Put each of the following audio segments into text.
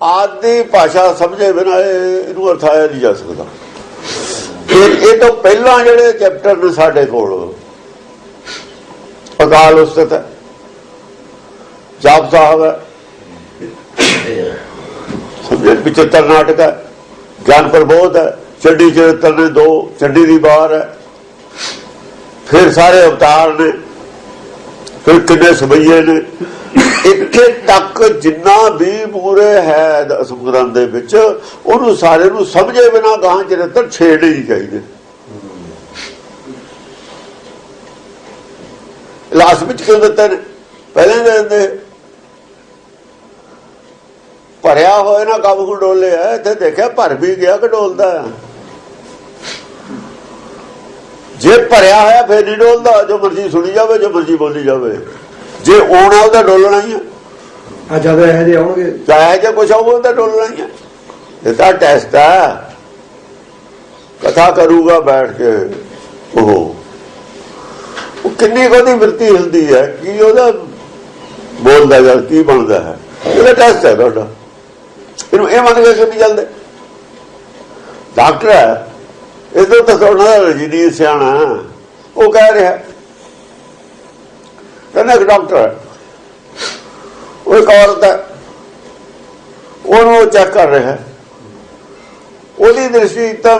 ਆਦੀ ਭਾਸ਼ਾ ਸਮਝੇ ਬਿਨਾਂ ਇਹਨੂੰ ਅਰਥਾਇਆ ਨਹੀਂ ਜਾ ਸਕਦਾ। ਇਹ ਤੋਂ ਪਹਿਲਾਂ ਜਿਹੜੇ ਚੈਪਟਰ ਨੇ ਸਾਡੇ ਕੋਲ, ਅਕਾਲ ਉਸਤਤ ਹੈ, ਜਾਪ ਸਾਹਿਬ ਹੈ ਸਮਝੇ ਵਿਚਿਤਰ ਨਾਟਕ ਹੈ, ਗਿਆਨ ਪ੍ਰਬੋਧ ਹੈ, ਚੱਡੀ ਚਰਿੱਤਰ ਨੇ ਦੋ, ਚੱਡੀ ਦੀ ਬਾਰ ਹੈ, ਫਿਰ ਸਾਰੇ ਅਵਤਾਰ ਨੇ, ਫਿਰ ਕਿੰਨੇ ਸਬਈਏ ਨੇ ਇੱਥੇ ਤੱਕ ਜਿੰਨਾ ਵੀ ਪੂਰੇ ਹੈ ਦਸਮ ਗ੍ਰੰਥ ਦੇ ਵਿੱਚ, ਉਹਨੂੰ ਸਾਰੇ ਨੂੰ ਸਮਝੇ ਬਿਨਾ ਗਾਂ ਚਰਿੱਤਰ ਛੇੜ ਨਹੀਂ ਚਾਹੀਦੇ। ਲਾਸਟ ਵਿੱਚ ਕਿਉਂ ਦਿੱਤੇ ਪਹਿਲੇ ਦਿੰਦੇ। ਭਰਿਆ ਹੋਇਆ ਨਾ ਕੰਮ ਕੋ ਡੋਲਿਆ ਇੱਥੇ ਦੇਖਿਆ ਭਰ ਵੀ ਗਿਆ ਕਿ ਡੋਲਦਾ ਹੈ। ਜੇ ਭਰਿਆ ਹੋਇਆ ਫੇਰ ਨਹੀਂ ਡੋਲਦਾ, ਜੋ ਮਰਜ਼ੀ ਸੁਣੀ ਜਾਵੇ, ਜੋ ਮਰਜ਼ੀ ਬੋਲੀ ਜਾਵੇ। ਜੇ ਆਉਣਾ ਉਹਦਾ ਡੋਲਣਾ ਹੀ ਹੈ ਆ ਜਦੋਂ ਇਹ ਜੇ ਆਉਣਗੇ। ਚਾਹੇ ਜੇ ਕੁਛ ਆਊਗਾ ਉਹਦਾ ਡੋਲਣਾ ਹੀ ਹੈ ਇਹ ਤਾਂ ਟੈਸਟ ਹੈ ਕਥਾ ਕਰੂਗਾ ਬੈਠ ਕੇ। ਉਹ ਉਹ ਕਿੰਨੀ ਕੋਦੀ ਵਰਤੀ ਹੁੰਦੀ ਹੈ ਕੀ ਉਹਦਾ ਬੋਲਦਾ ਜਾਂ ਕੀ ਬਣਦਾ ਹੈ। ਇਹਦਾ ਟੈਸਟ ਹੈ ਤੁਹਾਡਾ। ਇਹਨੂੰ ਇਹ ਮੰਨ ਕੇ ਨਹੀਂ ਚੱਲਦੇ? ਡਾਕਟਰ ਹੈ। ਇਹਦੋਂ ਤਾਂ ਉਹਨਾਂ ਦਾ ਰਜਨੀ ਸਿਆਣਾ। ਉਹ ਕਹਿ ਰਿਹਾ ਕਹਿੰਦਾ ਇੱਕ ਡਾਕਟਰ ਹੈ ਉਹ ਇੱਕ ਔਰਤ ਹੈ, ਉਹਨੂੰ ਚੈੱਕ ਕਰ ਰਿਹਾ ਹੈ। ਉਹਦੀ ਦ੍ਰਿਸ਼ਟੀ ਤਾਂ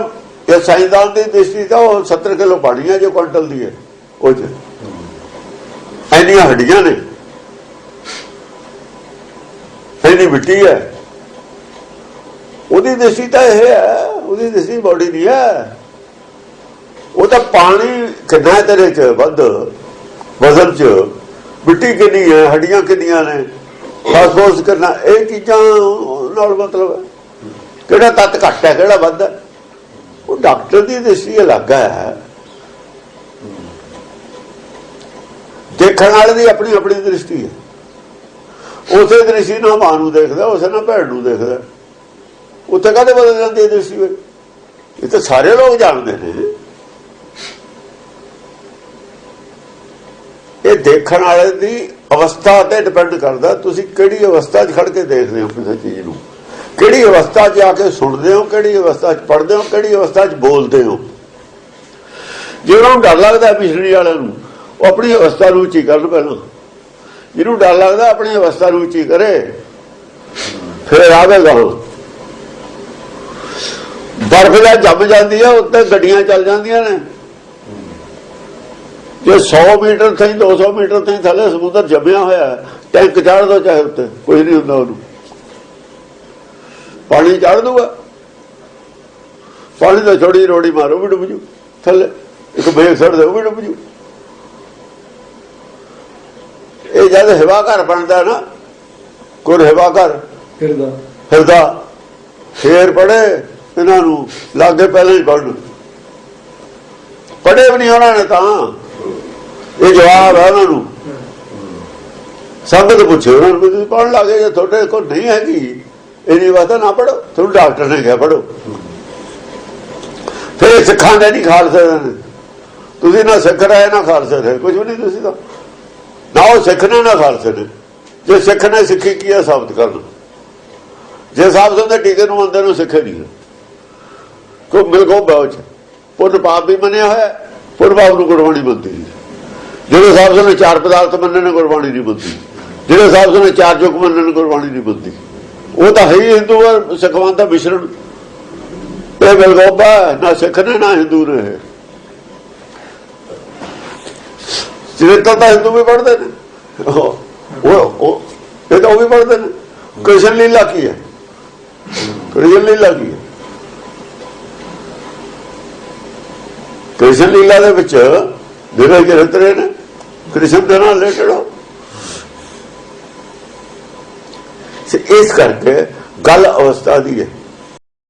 ਇਹ ਸਾਇੰਸਦਾਨ ਦੀ ਦ੍ਰਿਸ਼ਟੀ ਤਾਂ ਉਹ 70 ਕਿਲੋ ਪਾਣੀ ਹੈ, ਜੋ ਕੁਇੰਟਲ ਦੀ ਹੈ ਉਹ ਚ ਐਨੀਆਂ ਹੱਡੀਆਂ ਨੇ। ਐਨੀ ਮਿੱਟੀ ਹੈ। ਉਹਦੀ ਦ੍ਰਿਸ਼ਟੀ ਤਾਂ ਇਹ ਹੈ, ਉਹਦੀ ਦ੍ਰਿਸ਼ਟੀ ਬੋਡੀ ਦੀ ਹੈ। ਉਹ ਤਾਂ ਪਾਣੀ ਕਿੰਨਾ ਤੇਰੇ ਚ, ਵੱਧ, ਵਜ਼ਨ ਚ। ਮਿੱਟੀ ਕਿੰਨੀ ਹੈ, ਹੱਡੀਆਂ ਕਿੰਨੀਆਂ ਨੇ? ਫਾਸਫੋਰਸ ਕਰਨਾ। ਇਹ ਚੀਜ਼ਾਂ ਨਾਲ ਮਤਲਬ ਹੈ। ਕਿਹੜਾ ਤੱਤ ਘੱਟ ਹੈ, ਕਿਹੜਾ ਵੱਧ ਹੈ? ਉਹ ਡਾਕਟਰ ਦੀ ਦ੍ਰਿਸ਼ਟੀ ਅਲੱਗ ਹੈ। ਦੇਖਣ ਵਾਲੇ ਦੀ ਆਪਣੀ ਆਪਣੀ ਦ੍ਰਿਸ਼ਟੀ ਹੈ। ਉਸੇ ਦ੍ਰਿਸ਼ਟੀ ਨਾਲ ਮਾਂ ਨੂੰ ਦੇਖਦਾ, ਉਸੇ ਨਾਲ ਭੈਣ ਨੂੰ ਦੇਖਦਾ। ਉੱਥੇ ਕਦੇ ਬਦਲ ਜਾਂਦੀ ਹੈ ਦ੍ਰਿਸ਼ਟੀ? ਇਹ ਤਾਂ ਸਾਰੇ ਲੋਕ ਜਾਣਦੇ ਨੇ। ਇਹ ਦੇਖਣ ਵਾਲੇ ਦੀ ਅਵਸਥਾ ਤੇ ਡਿਪੈਂਡ ਕਰਦਾ ਤੁਸੀਂ ਕਿਹੜੀ ਅਵਸਥਾ 'ਚ ਖੜ ਕੇ ਦੇਖਦੇ ਹੋ ਕਿਸੇ ਚੀਜ਼ ਨੂੰ। ਕਿਹੜੀ ਅਵਸਥਾ 'ਚ ਆ ਕੇ ਸੁਣਦੇ ਹੋ, ਕਿਹੜੀ ਅਵਸਥਾ 'ਚ ਪੜ੍ਹਦੇ ਹੋ, ਕਿਹੜੀ ਅਵਸਥਾ 'ਚ ਬੋਲਦੇ ਹੋ। ਜਿਹਨਾਂ ਡਰ ਲੱਗਦਾ ਮਿਸ਼ਨਰੀ ਵਾਲਿਆਂ ਨੂੰ, ਉਹ ਆਪਣੀ ਅਵਸਥਾ ਨੂੰ ਉੱਚੀ ਕਰਨ ਪਹਿਲਾਂ। ਜਿਹਨੂੰ ਡਰ ਲੱਗਦਾ ਆਪਣੀ ਅਵਸਥਾ ਨੂੰ ਉੱਚੀ ਕਰੇ, ਫਿਰ ਆਵੇਗਾ ਉਹ ਬਰਫ਼ ਦਾ ਜੰਮ ਜਾਂਦੀ ਹੈ ਉੱਤੇ ਗੱਡੀਆਂ ਚੱਲ ਜਾਂਦੀਆਂ ਨੇ। ਜੇ 100 ਮੀਟਰ ਥਈ 200 ਮੀਟਰ ਥਈ ਥੱਲੇ ਸਮੁੰਦਰ ਜੰਮਿਆ ਹੋਇਆ ਟੈਂਕ ਚੜ੍ਹ ਦੋ ਚਾਹੇ ਉੱਤੇ ਕੋਈ ਨਹੀਂ ਹੁੰਦਾ ਉਹਨੂੰ। ਪਾਣੀ ਚੜ੍ਹ ਦੂਗਾ। ਪਾਣੀ ਦਾ ਛੋੜੀ ਰੋੜੀ ਮਾਰੋ ਵੀ ਡੁੱਬ ਜੂ ਥੱਲੇ। ਇੱਕ ਬੇਗ ਛੱਡ ਦੇ ਉਹ ਵੀ ਡੁੱਬ ਜੂ। ਇਹ ਜਦ ਹਵਾ ਘਰ ਬਣਦਾ ਨਾ ਕੋਈ ਹਵਾ ਘਰ। ਫਿਰਦਾ। ਹਿਰਦਾ ਫੇਰ ਪੜੇ ਇਹਨਾਂ ਨੂੰ ਲਾਗੇ ਪਹਿਲਾਂ ਹੀ ਪੜਨ ਪੜੇ ਵੀ ਨਹੀਂ ਉਹਨਾਂ ਨੇ ਤਾਂ। ਇਹ ਜਵਾਬ ਹੈ ਉਹਨਾਂ ਨੂੰ। ਸੰਗਤ ਪੁੱਛੇ ਉਹਨਾਂ ਨੂੰ ਵੀ ਤੁਸੀਂ ਪੜਨ ਲੱਗੇ ਜੇ ਤੁਹਾਡੇ ਕੋਲ ਨਹੀਂ ਹੈਗੀ, ਇਹਦੀ ਵਾਸਤਾ ਨਾ ਪੜੋ ਤੁਹਾਨੂੰ ਡਾਕਟਰ ਨੇ ਕਿਹਾ ਪੜੋ ਫਿਰ ਇਹ ਸਿੱਖਾਂ ਦੇ ਨਹੀਂ ਖਾਲਸੇ ਦੇ ਨੇ। ਤੁਸੀਂ ਨਾ ਸਿੱਖ ਰਹੇ, ਨਾ ਖਾਲਸੇ ਰਹੇ ਕੁਝ ਵੀ ਨਹੀਂ ਤੁਸੀਂ ਤਾਂ। ਨਾ ਉਹ ਸਿੱਖ ਨੇ, ਨਾ ਖਾਲਸੇ ਨੇ। ਜੇ ਸਿੱਖ ਨੇ ਸਿੱਖੀ, ਕੀ ਹੈ ਸਾਬਤ ਕਰਨਾ? ਜੇ ਸਾਬਤ ਹੁੰਦੇ, ਟੀਕੇ ਨੂੰ ਅੰਦਰ ਨੂੰ ਸਿੱਖੇ ਨਹੀਂ। ਕੋ ਮਿਲ ਗੋ ਬਾਉਚ ਪੁੰਨ ਪਾਪ ਵੀ ਮੰਨਿਆ ਹੋਇਆ, ਪੁੰਨ ਪਾਪ ਨੂੰ ਗੁਰਬਾਣੀ ਮੰਨਦੀ। ਜਿਹੜੇ ਸਾਹਿਬ ਸੰਦੇ ਚਾਰ ਪਦਾਰਥ ਮੰਨਣ ਨੇ ਗੁਰਬਾਣੀ ਨਹੀਂ ਬੁੱਧੀ। ਜਿਹੜੇ ਸਾਹਿਬ ਸੰਦੇ ਚਾਰ ਜੁਗ ਮੰਨਣ ਨੇ ਗੁਰਬਾਣੀ ਦੀ ਬੁੱਧੀ। ਉਹ ਤਾਂ ਹੈ ਹੀ ਹਿੰਦੂ ਔਰ ਸਿੱਖਾਂ ਦਾ ਮਿਸ਼ਰਣ। ਇਹ ਮਿਲ ਨਾ ਸਿੱਖ ਨੇ, ਨਾ ਹਿੰਦੂ ਨੇ ਇਹ। ਚਰਿੱਤਰ ਤਾਂ ਹਿੰਦੂ ਵੀ ਪੜ੍ਹਦੇ ਨੇ। ਉਹ, ਇਹ ਤਾਂ ਉਹ ਵੀ ਪੜ੍ਹਦੇ ਨੇ। ਕ੍ਰਿਸ਼ਨ ਲੀਲਾ ਕੀ ਹੈ? ਕ੍ਰਿਸ਼ਨ ਲੀਲਾ ਕੀ ਹੈ? ਕ੍ਰਿਸ਼ਨ ਲੀਲਾ ਦੇ ਵਿੱਚ ਜਿਹੜੇ ਚਰਿੱਤਰ ਨੇ ਕ੍ਰਿਸ਼ਨ ਦੇ ਨਾਲ ਰਿਲੇਟਡ ਹੋ ਇਸ ਕਰਕੇ ਗੱਲ ਅਵਸਥਾ ਦੀ ਹੈ।